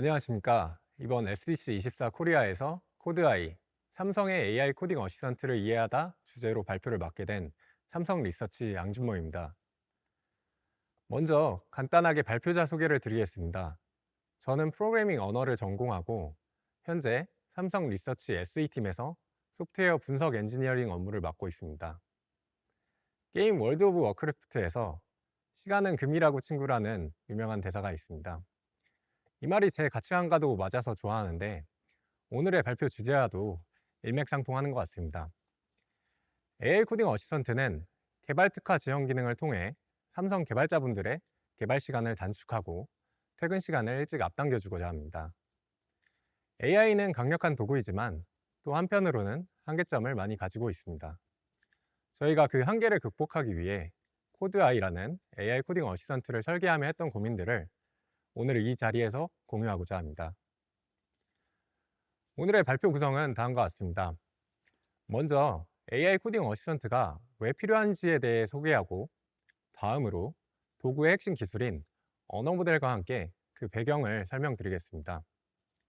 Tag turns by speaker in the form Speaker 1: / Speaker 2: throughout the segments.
Speaker 1: 안녕하십니까. 이번 SDC24 코리아에서 코드아이, 삼성의 AI 코딩 어시스턴트를 이해하다 주제로 발표를 맡게 된 삼성 리서치 양준모입니다. 먼저 간단하게 발표자 소개를 드리겠습니다. 저는 프로그래밍 언어를 전공하고 현재 삼성 리서치 SE팀에서 소프트웨어 분석 엔지니어링 업무를 맡고 있습니다. 게임 월드 오브 워크래프트에서 시간은 금이라고 친구라는 유명한 대사가 있습니다. 이 말이 제 가치관과도 맞아서 좋아하는데 오늘의 발표 주제와도 일맥상통하는 것 같습니다. AI 코딩 어시스턴트는 개발 특화 지원 기능을 통해 삼성 개발자분들의 개발 시간을 단축하고 퇴근 시간을 일찍 앞당겨주고자 합니다. AI는 강력한 도구이지만 또 한편으로는 한계점을 많이 가지고 있습니다. 저희가 그 한계를 극복하기 위해 코드아이라는 AI 코딩 어시스턴트를 설계하며 했던 고민들을 오늘 이 자리에서 공유하고자 합니다. 오늘의 발표 구성은 다음과 같습니다. 먼저 AI 코딩 어시스턴트가 왜 필요한지에 대해 소개하고 다음으로 도구의 핵심 기술인 언어 모델과 함께 그 배경을 설명드리겠습니다.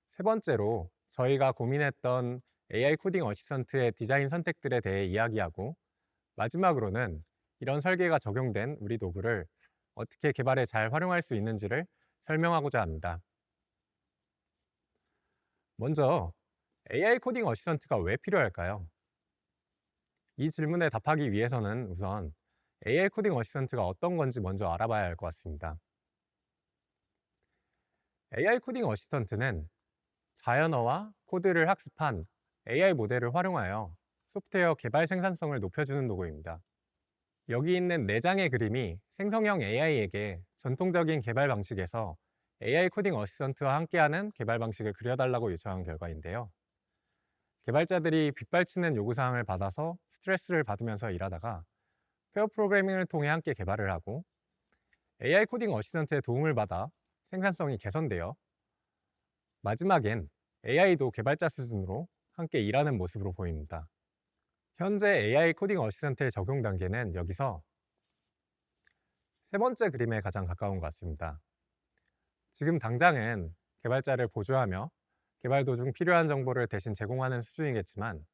Speaker 1: 세 번째로 저희가 고민했던 AI 코딩 어시스턴트의 디자인 선택들에 대해 이야기하고 마지막으로는 이런 설계가 적용된 우리 도구를 어떻게 개발에 잘 활용할 수 있는지를 설명하고자 합니다. 먼저 AI 코딩 어시스턴트가 왜 필요할까요? 이 질문에 답하기 위해서는 우선 AI 코딩 어시스턴트가 어떤 건지 먼저 알아봐야 할 것 같습니다. AI 코딩 어시스턴트는 자연어와 코드를 학습한 AI 모델을 활용하여 소프트웨어 개발 생산성을 높여주는 도구입니다. 여기 있는 4장의 그림이 생성형 AI에게 전통적인 개발 방식에서 AI 코딩 어시스턴트와 함께하는 개발 방식을 그려달라고 요청한 결과인데요. 개발자들이 빗발치는 요구사항을 받아서 스트레스를 받으면서 일하다가 페어 프로그래밍을 통해 함께 개발을 하고 AI 코딩 어시스턴트의 도움을 받아 생산성이 개선되어 마지막엔 AI도 개발자 수준으로 함께 일하는 모습으로 보입니다. 현재 AI 코딩 어시스턴트의 적용 단계는 여기서 세 번째 그림에 가장 가까운 것 같습니다. 지금 당장은 개발자를 보조하며 개발 도중 필요한 정보를 대신 제공하는 수준이겠지만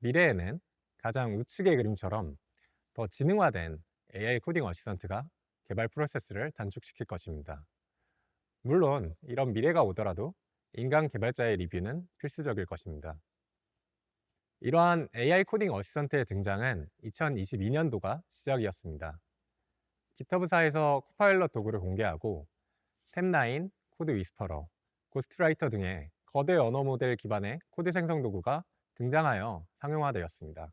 Speaker 1: 미래에는 가장 우측의 그림처럼 더 지능화된 AI 코딩 어시스턴트가 개발 프로세스를 단축시킬 것입니다. 물론 이런 미래가 오더라도 인간 개발자의 리뷰는 필수적일 것입니다. 이러한 AI 코딩 어시스턴트의 등장은 2022년도가 시작이었습니다. 기터브사에서 코파일럿 도구를 공개하고 템9, 코드 위스퍼러, 고스트라이터 등의 거대 언어 모델 기반의 코드 생성 도구가 등장하여 상용화되었습니다.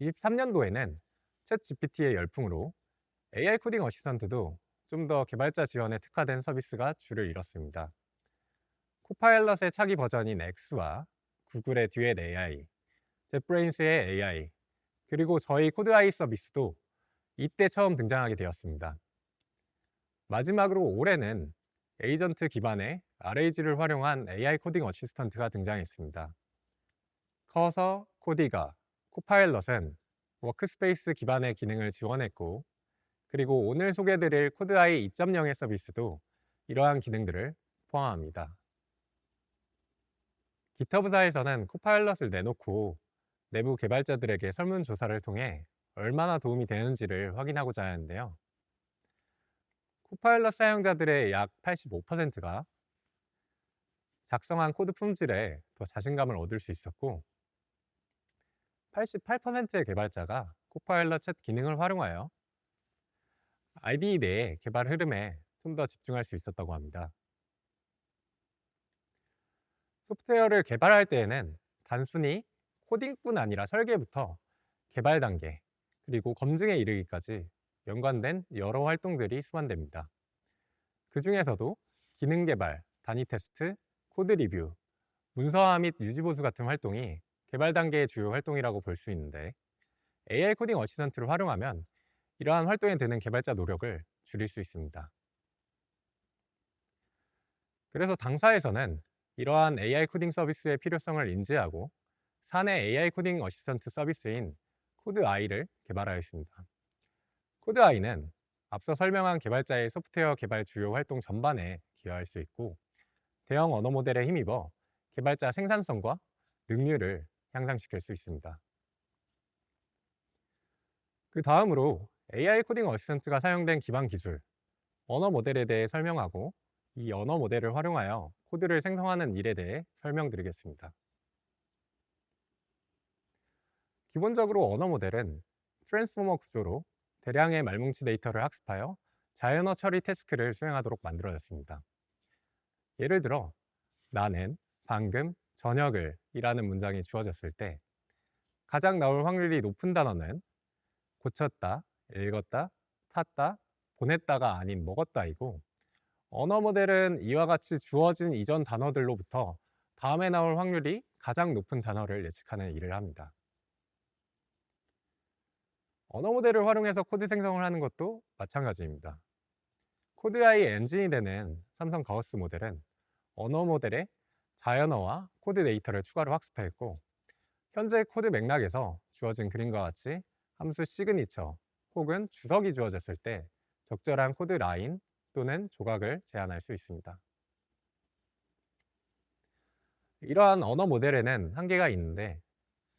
Speaker 1: 23년도에는 챗 GPT의 열풍으로 AI 코딩 어시스턴트도 좀 더 개발자 지원에 특화된 서비스가 줄을 이뤘습니다. 코파일럿의 차기 버전인 X와 구글의 듀엣 AI, 젯브레인스의 AI, 그리고 저희 코드아이 서비스도 이때 처음 등장하게 되었습니다. 마지막으로 올해는 에이전트 기반의 RAG를 활용한 AI 코딩 어시스턴트가 등장했습니다. 커서, 코디가, 코파일럿은 워크스페이스 기반의 기능을 지원했고 그리고 오늘 소개드릴 코드아이 2.0의 서비스도 이러한 기능들을 포함합니다. 기터브사에서는 코파일럿을 내놓고 내부 개발자들에게 설문조사를 통해 얼마나 도움이 되는지를 확인하고자 하는데요. 코파일럿 사용자들의 약 85%가 작성한 코드 품질에 더 자신감을 얻을 수 있었고 88%의 개발자가 코파일럿 챗 기능을 활용하여 IDE 내의 개발 흐름에 좀 더 집중할 수 있었다고 합니다. 소프트웨어를 개발할 때에는 단순히 코딩뿐 아니라 설계부터 개발 단계, 그리고 검증에 이르기까지 연관된 여러 활동들이 수반됩니다. 그 중에서도 기능 개발, 단위 테스트, 코드 리뷰, 문서화 및 유지보수 같은 활동이 개발 단계의 주요 활동이라고 볼 수 있는데 AI 코딩 어시스턴트를 활용하면 이러한 활동에 드는 개발자 노력을 줄일 수 있습니다. 그래서 당사에서는 이러한 AI 코딩 서비스의 필요성을 인지하고 사내 AI 코딩 어시스턴트 서비스인 코드아이를 개발하였습니다. 코드아이는 앞서 설명한 개발자의 소프트웨어 개발 주요 활동 전반에 기여할 수 있고 대형 언어 모델에 힘입어 개발자 생산성과 능률을 향상시킬 수 있습니다. 그 다음으로 AI 코딩 어시스턴트가 사용된 기반 기술, 언어 모델에 대해 설명하고 이 언어 모델을 활용하여 코드를 생성하는 일에 대해 설명드리겠습니다. 기본적으로 언어 모델은 트랜스포머 구조로 대량의 말뭉치 데이터를 학습하여 자연어 처리 태스크를 수행하도록 만들어졌습니다. 예를 들어 나는 방금 저녁을 이라는 문장이 주어졌을 때 가장 나올 확률이 높은 단어는 고쳤다, 읽었다, 탔다, 보냈다가 아닌 먹었다이고 언어 모델은 이와 같이 주어진 이전 단어들로부터 다음에 나올 확률이 가장 높은 단어를 예측하는 일을 합니다. 언어 모델을 활용해서 코드 생성을 하는 것도 마찬가지입니다. 코드아이 엔진이 되는 삼성 가우스 모델은 언어 모델에 자연어와 코드 데이터를 추가로 학습했고 현재 코드 맥락에서 주어진 그림과 같이 함수 시그니처 혹은 주석이 주어졌을 때 적절한 코드 라인 또는 조각을 제한할 수 있습니다. 이러한 언어 모델에는 한계가 있는데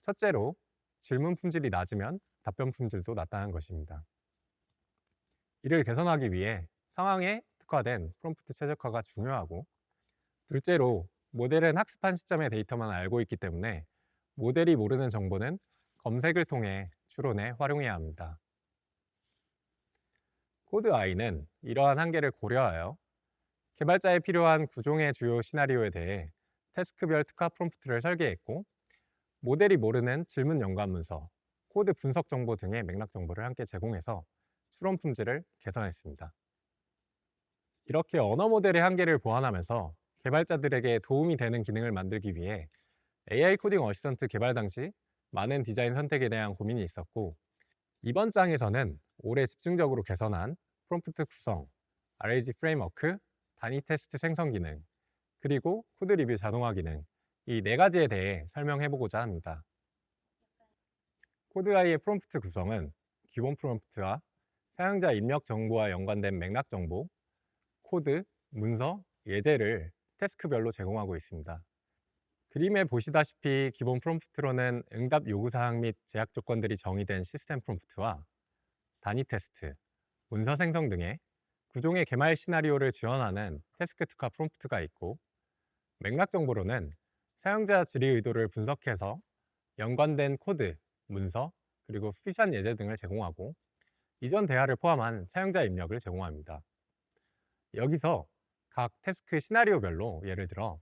Speaker 1: 첫째로 질문 품질이 낮으면 답변 품질도 낮다는 것입니다. 이를 개선하기 위해 상황에 특화된 프롬프트 최적화가 중요하고 둘째로 모델은 학습한 시점의 데이터만 알고 있기 때문에 모델이 모르는 정보는 검색을 통해 추론해 활용해야 합니다. 코드 I는 이러한 한계를 고려하여 개발자에 필요한 구종의 주요 시나리오에 대해 태스크별 특화 프롬프트를 설계했고 모델이 모르는 질문 연관 문서, 코드 분석 정보 등의 맥락 정보를 함께 제공해서 추론 품질을 개선했습니다. 이렇게 언어 모델의 한계를 보완하면서 개발자들에게 도움이 되는 기능을 만들기 위해 AI 코딩 어시스턴트 개발 당시 많은 디자인 선택에 대한 고민이 있었고 이번 장에서는 올해 집중적으로 개선한 프롬프트 구성, RAG 프레임워크, 단위 테스트 생성 기능, 그리고 코드 리뷰 자동화 기능 이 네 가지에 대해 설명해 보고자 합니다. 코드아이의 프롬프트 구성은 기본 프롬프트와 사용자 입력 정보와 연관된 맥락 정보, 코드, 문서, 예제를 태스크별로 제공하고 있습니다. 그림에 보시다시피 기본 프롬프트로는 응답 요구사항 및 제약 조건들이 정의된 시스템 프롬프트와 단위 테스트, 문서 생성 등의 구종의 개말 시나리오를 지원하는 태스크 특화 프롬프트가 있고 맥락 정보로는 사용자 질의 의도를 분석해서 연관된 코드, 문서, 그리고 피션 예제 등을 제공하고 이전 대화를 포함한 사용자 입력을 제공합니다. 여기서 각 태스크 시나리오별로 예를 들어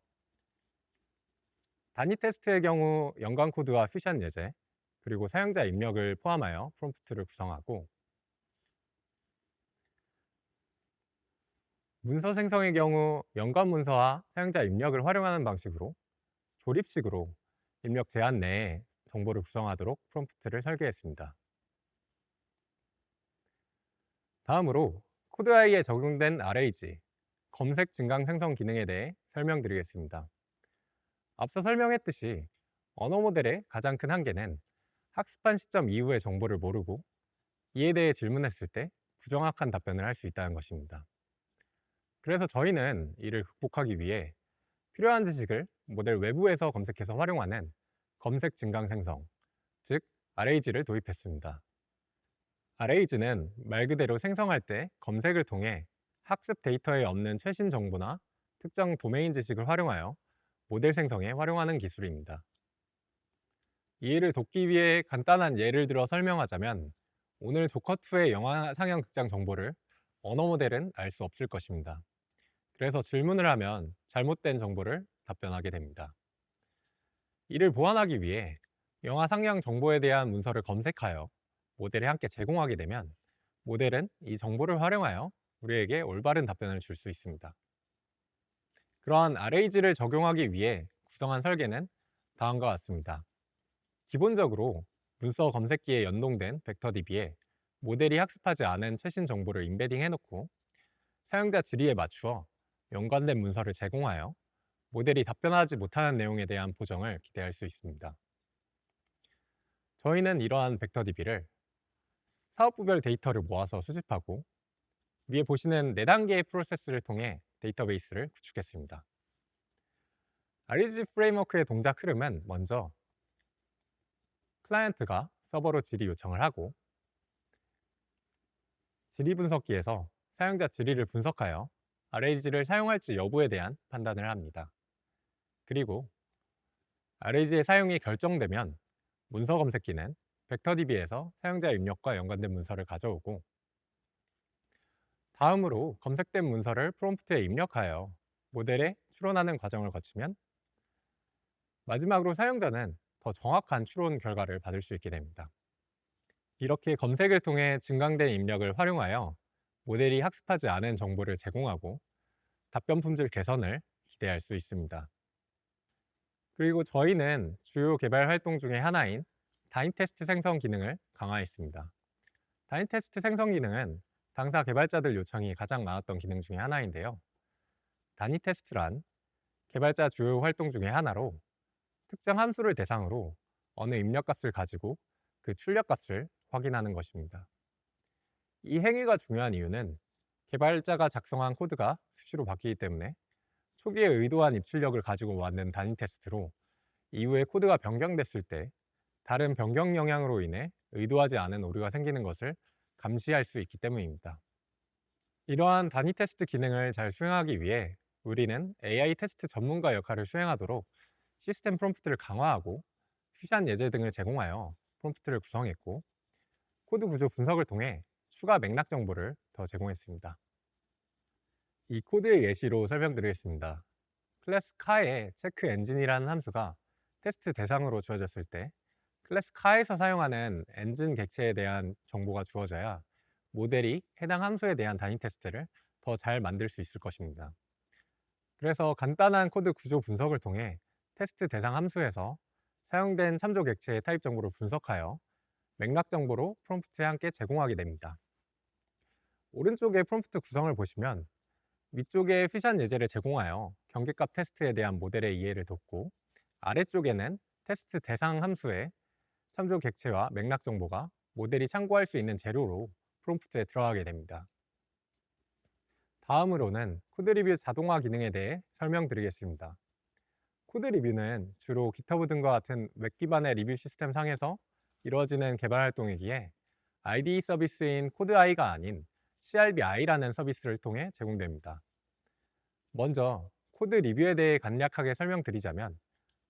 Speaker 1: 단위 테스트의 경우 연관 코드와 퓨션 예제 그리고 사용자 입력을 포함하여 프롬프트를 구성하고 문서 생성의 경우 연관 문서와 사용자 입력을 활용하는 방식으로 조립식으로 입력 제한 내에 정보를 구성하도록 프롬프트를 설계했습니다. 다음으로 코드아이에 적용된 RAG, 검색 증강 생성 기능에 대해 설명드리겠습니다. 앞서 설명했듯이 언어 모델의 가장 큰 한계는 학습한 시점 이후의 정보를 모르고 이에 대해 질문했을 때 부정확한 답변을 할 수 있다는 것입니다. 그래서 저희는 이를 극복하기 위해 필요한 지식을 모델 외부에서 검색해서 활용하는 검색 증강 생성, 즉 RAG를 도입했습니다. RAG는 말 그대로 생성할 때 검색을 통해 학습 데이터에 없는 최신 정보나 특정 도메인 지식을 활용하여 모델 생성에 활용하는 기술입니다. 이해를 돕기 위해 간단한 예를 들어 설명하자면 오늘 조커2의 영화 상영 극장 정보를 언어 모델은 알 수 없을 것입니다. 그래서 질문을 하면 잘못된 정보를 답변하게 됩니다. 이를 보완하기 위해 영화 상영 정보에 대한 문서를 검색하여 모델에 함께 제공하게 되면 모델은 이 정보를 활용하여 우리에게 올바른 답변을 줄 수 있습니다. 그러한 RAG를 적용하기 위해 구성한 설계는 다음과 같습니다. 기본적으로 문서 검색기에 연동된 벡터DB에 모델이 학습하지 않은 최신 정보를 임베딩 해놓고 사용자 질의에 맞추어 연관된 문서를 제공하여 모델이 답변하지 못하는 내용에 대한 보정을 기대할 수 있습니다. 저희는 이러한 벡터DB를 사업부별 데이터를 모아서 수집하고 위에 보시는 4단계의 프로세스를 통해 데이터베이스를 구축했습니다. REG 프레임워크의 동작 흐름은 먼저 클라이언트가 서버로 질의 요청을 하고 질의 분석기에서 사용자 질의를 분석하여 RAG를 사용할지 여부에 대한 판단을 합니다. 그리고 RAG의 사용이 결정되면 문서 검색기는 벡터DB에서 사용자 입력과 연관된 문서를 가져오고 다음으로 검색된 문서를 프롬프트에 입력하여 모델에 추론하는 과정을 거치면 마지막으로 사용자는 더 정확한 추론 결과를 받을 수 있게 됩니다. 이렇게 검색을 통해 증강된 입력을 활용하여 모델이 학습하지 않은 정보를 제공하고 답변 품질 개선을 기대할 수 있습니다. 그리고 저희는 주요 개발 활동 중에 하나인 다인 테스트 생성 기능을 강화했습니다. 다인 테스트 생성 기능은 당사 개발자들 요청이 가장 많았던 기능 중에 하나인데요. 단위 테스트란 개발자 주요 활동 중에 하나로 특정 함수를 대상으로 어느 입력값을 가지고 그 출력값을 확인하는 것입니다. 이 행위가 중요한 이유는 개발자가 작성한 코드가 수시로 바뀌기 때문에 초기에 의도한 입출력을 가지고 만든 단위 테스트로 이후에 코드가 변경됐을 때 다른 변경 영향으로 인해 의도하지 않은 오류가 생기는 것을 감시할 수 있기 때문입니다. 이러한 단위 테스트 기능을 잘 수행하기 위해 우리는 AI 테스트 전문가 역할을 수행하도록 시스템 프롬프트를 강화하고 퓨전 예제 등을 제공하여 프롬프트를 구성했고 코드 구조 분석을 통해 추가 맥락 정보를 더 제공했습니다. 이 코드의 예시로 설명드리겠습니다. 클래스 카의 체크 엔진이라는 함수가 테스트 대상으로 주어졌을 때 클래스 카에서 사용하는 엔진 객체에 대한 정보가 주어져야 모델이 해당 함수에 대한 단위 테스트를 더 잘 만들 수 있을 것입니다. 그래서 간단한 코드 구조 분석을 통해 테스트 대상 함수에서 사용된 참조 객체의 타입 정보를 분석하여 맥락 정보로 프롬프트에 함께 제공하게 됩니다. 오른쪽의 프롬프트 구성을 보시면 위쪽에 퓨전 예제를 제공하여 경계값 테스트에 대한 모델의 이해를 돕고 아래쪽에는 테스트 대상 함수의 참조 객체와 맥락 정보가 모델이 참고할 수 있는 재료로 프롬프트에 들어가게 됩니다. 다음으로는 코드 리뷰 자동화 기능에 대해 설명드리겠습니다. 코드 리뷰는 주로 GitHub 등과 같은 웹 기반의 리뷰 시스템 상에서 이루어지는 개발 활동이기에 IDE 서비스인 코드아이가 아닌 CRBI라는 서비스를 통해 제공됩니다. 먼저 코드 리뷰에 대해 간략하게 설명드리자면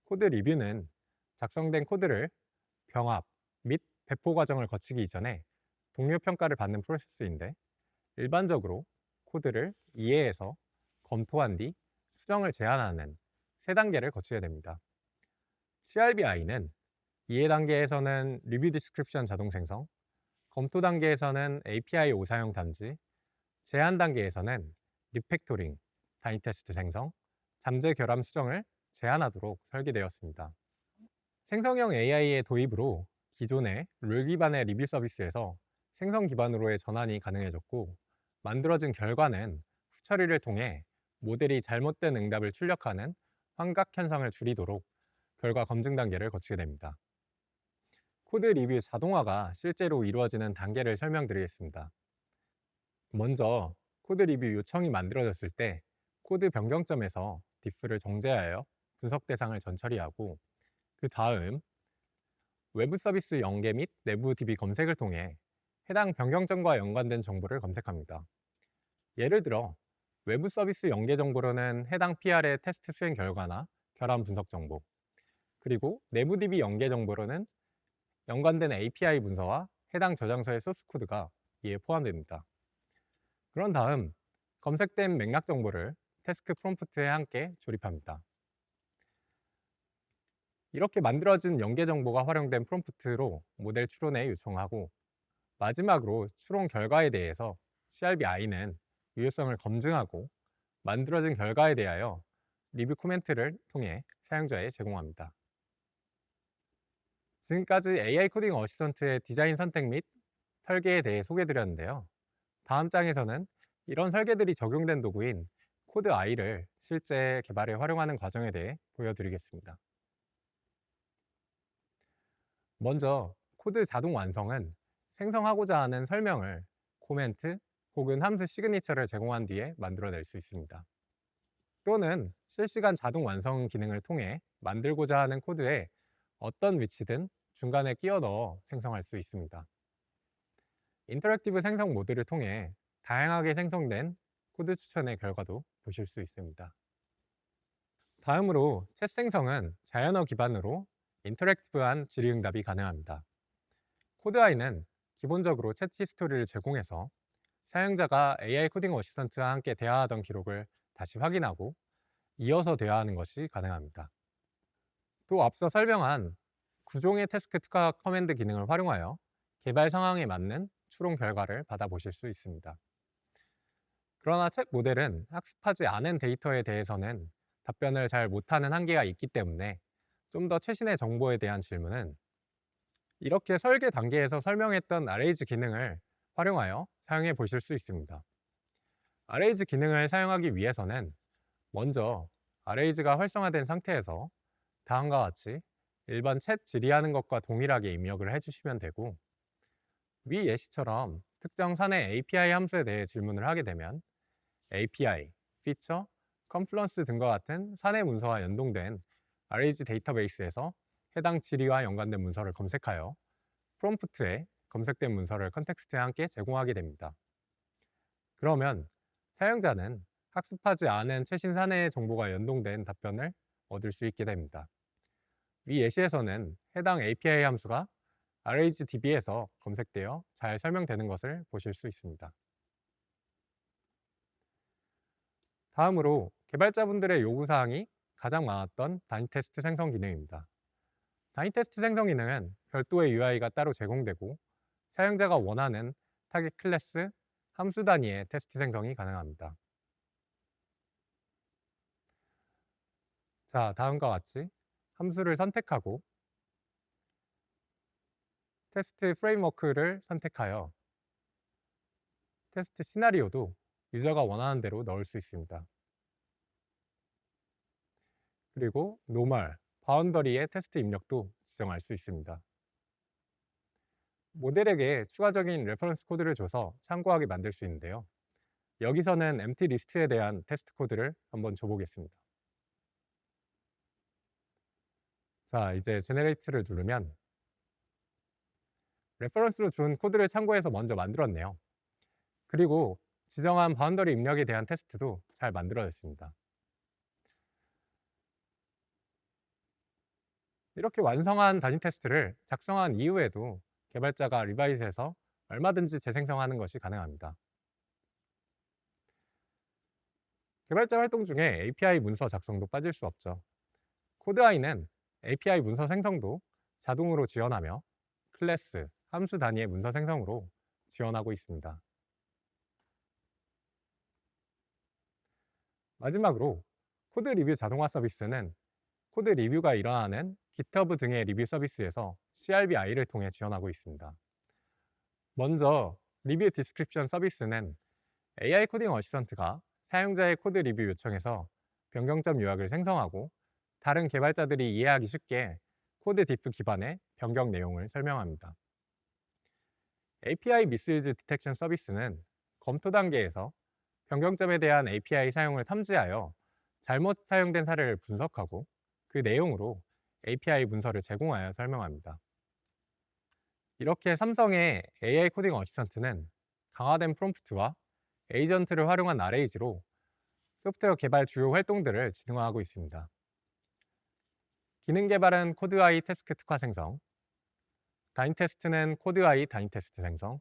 Speaker 1: 코드 리뷰는 작성된 코드를 병합 및 배포 과정을 거치기 이전에 동료 평가를 받는 프로세스인데 일반적으로 코드를 이해해서 검토한 뒤 수정을 제안하는 세 단계를 거치게 됩니다. CRBI는 이해 단계에서는 리뷰 디스크립션 자동 생성, 검토 단계에서는 API 오사용 탐지, 제한 단계에서는 리팩토링, 단위 테스트 생성, 잠재 결함 수정을 제한하도록 설계되었습니다. 생성형 AI의 도입으로 기존의 룰 기반의 리뷰 서비스에서 생성 기반으로의 전환이 가능해졌고 만들어진 결과는 후처리를 통해 모델이 잘못된 응답을 출력하는 환각 현상을 줄이도록 결과 검증 단계를 거치게 됩니다. 코드 리뷰 자동화가 실제로 이루어지는 단계를 설명드리겠습니다. 먼저 코드 리뷰 요청이 만들어졌을 때 코드 변경점에서 diff를 정제하여 분석 대상을 전처리하고 그 다음 외부 서비스 연계 및 내부 DB 검색을 통해 해당 변경점과 연관된 정보를 검색합니다. 예를 들어 외부 서비스 연계 정보로는 해당 PR의 테스트 수행 결과나 결함 분석 정보, 그리고 내부 DB 연계 정보로는 연관된 API 문서와 해당 저장소의 소스 코드가 이에 포함됩니다. 그런 다음 검색된 맥락 정보를 태스크 프롬프트에 함께 조립합니다. 이렇게 만들어진 연계 정보가 활용된 프롬프트로 모델 추론에 요청하고 마지막으로 추론 결과에 대해서 CRBI는 유효성을 검증하고 만들어진 결과에 대하여 리뷰 코멘트를 통해 사용자에 제공합니다. 지금까지 AI 코딩 어시스턴트의 디자인 선택 및 설계에 대해 소개드렸는데요. 다음 장에서는 이런 설계들이 적용된 도구인 코드 I를 실제 개발에 활용하는 과정에 대해 보여드리겠습니다. 먼저 코드 자동 완성은 생성하고자 하는 설명을 코멘트 혹은 함수 시그니처를 제공한 뒤에 만들어낼 수 있습니다. 또는 실시간 자동 완성 기능을 통해 만들고자 하는 코드에 어떤 위치든 중간에 끼워 넣어 생성할 수 있습니다. 인터랙티브 생성 모드를 통해 다양하게 생성된 코드 추천의 결과도 보실 수 있습니다. 다음으로 챗 생성은 자연어 기반으로 인터랙티브한 질의응답이 가능합니다. 코드아이는 기본적으로 챗 히스토리를 제공해서 사용자가 AI 코딩 어시스턴트와 함께 대화하던 기록을 다시 확인하고 이어서 대화하는 것이 가능합니다. 또 앞서 설명한 구종의 태스크 특화 커맨드 기능을 활용하여 개발 상황에 맞는 추론 결과를 받아보실 수 있습니다. 그러나 챗 모델은 학습하지 않은 데이터에 대해서는 답변을 잘 못하는 한계가 있기 때문에 좀 더 최신의 정보에 대한 질문은 이렇게 설계 단계에서 설명했던 arrays 기능을 활용하여 사용해 보실 수 있습니다. arrays 기능을 사용하기 위해서는 먼저 arrays가 활성화된 상태에서 다음과 같이 일반 챗 질의하는 것과 동일하게 입력을 해주시면 되고 위 예시처럼 특정 사내 API 함수에 대해 질문을 하게 되면 API, 피처, 컨플런스 등과 같은 사내 문서와 연동된 arrays 데이터베이스에서 해당 질의와 연관된 문서를 검색하여 프롬프트에 검색된 문서를 컨텍스트에 함께 제공하게 됩니다. 그러면 사용자는 학습하지 않은 최신 사내의 정보가 연동된 답변을 얻을 수 있게 됩니다. 위 예시에서는 해당 API 함수가 RHDB에서 검색되어 잘 설명되는 것을 보실 수 있습니다. 다음으로 개발자분들의 요구사항이 가장 많았던 단위 테스트 생성 기능입니다. 단위 테스트 생성 기능은 별도의 UI가 따로 제공되고 사용자가 원하는 타겟 클래스, 함수 단위의 테스트 생성이 가능합니다. 자, 다음과 같이 함수를 선택하고 테스트 프레임워크를 선택하여 테스트 시나리오도 유저가 원하는 대로 넣을 수 있습니다. 그리고 노멀, 바운더리의 테스트 입력도 지정할 수 있습니다. 모델에게 추가적인 레퍼런스 코드를 줘서 참고하게 만들 수 있는데요. 여기서는 empty 리스트에 대한 테스트 코드를 한번 줘보겠습니다. 자, 이제 제네레이트를 누르면 레퍼런스로 준 코드를 참고해서 먼저 만들었네요. 그리고 지정한 바운더리 입력에 대한 테스트도 잘 만들어졌습니다. 이렇게 완성한 단위 테스트를 작성한 이후에도 개발자가 리바이스해서 얼마든지 재생성하는 것이 가능합니다. 개발자 활동 중에 API 문서 작성도 빠질 수 없죠. 코드아이는 API 문서 생성도 자동으로 지원하며 클래스, 함수 단위의 문서 생성으로 지원하고 있습니다. 마지막으로 코드 리뷰 자동화 서비스는 코드 리뷰가 일어나는 GitHub 등의 리뷰 서비스에서 CRBI를 통해 지원하고 있습니다. 먼저 리뷰 디스크립션 서비스는 AI 코딩 어시스턴트가 사용자의 코드 리뷰 요청에서 변경점 요약을 생성하고 다른 개발자들이 이해하기 쉽게 코드 디프 기반의 변경 내용을 설명합니다. API 미스유즈 디텍션 서비스는 검토 단계에서 변경점에 대한 API 사용을 탐지하여 잘못 사용된 사례를 분석하고 그 내용으로 API 문서를 제공하여 설명합니다. 이렇게 삼성의 AI 코딩 어시스턴트는 강화된 프롬프트와 에이전트를 활용한 RAG로 소프트웨어 개발 주요 활동들을 진행하고 있습니다. 기능 개발은 코드아이 태스크 특화 생성, 다인 테스트는 코드아이 다인 테스트 생성,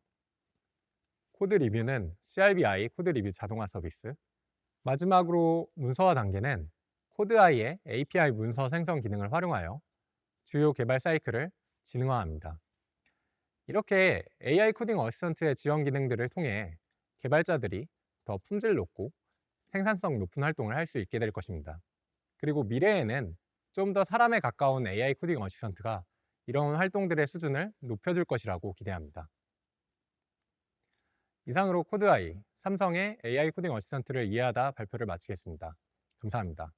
Speaker 1: 코드 리뷰는 CRBI 코드 리뷰 자동화 서비스, 마지막으로 문서화 단계는 코드아이의 API 문서 생성 기능을 활용하여 주요 개발 사이클을 진흥화합니다. 이렇게 AI 코딩 어시스턴트의 지원 기능들을 통해 개발자들이 더 품질 높고 생산성 높은 활동을 할 수 있게 될 것입니다. 그리고 미래에는 좀 더 사람에 가까운 AI 코딩 어시스턴트가 이런 활동들의 수준을 높여줄 것이라고 기대합니다. 이상으로 코드아이, 삼성의 AI 코딩 어시스턴트를 이해하다 발표를 마치겠습니다. 감사합니다.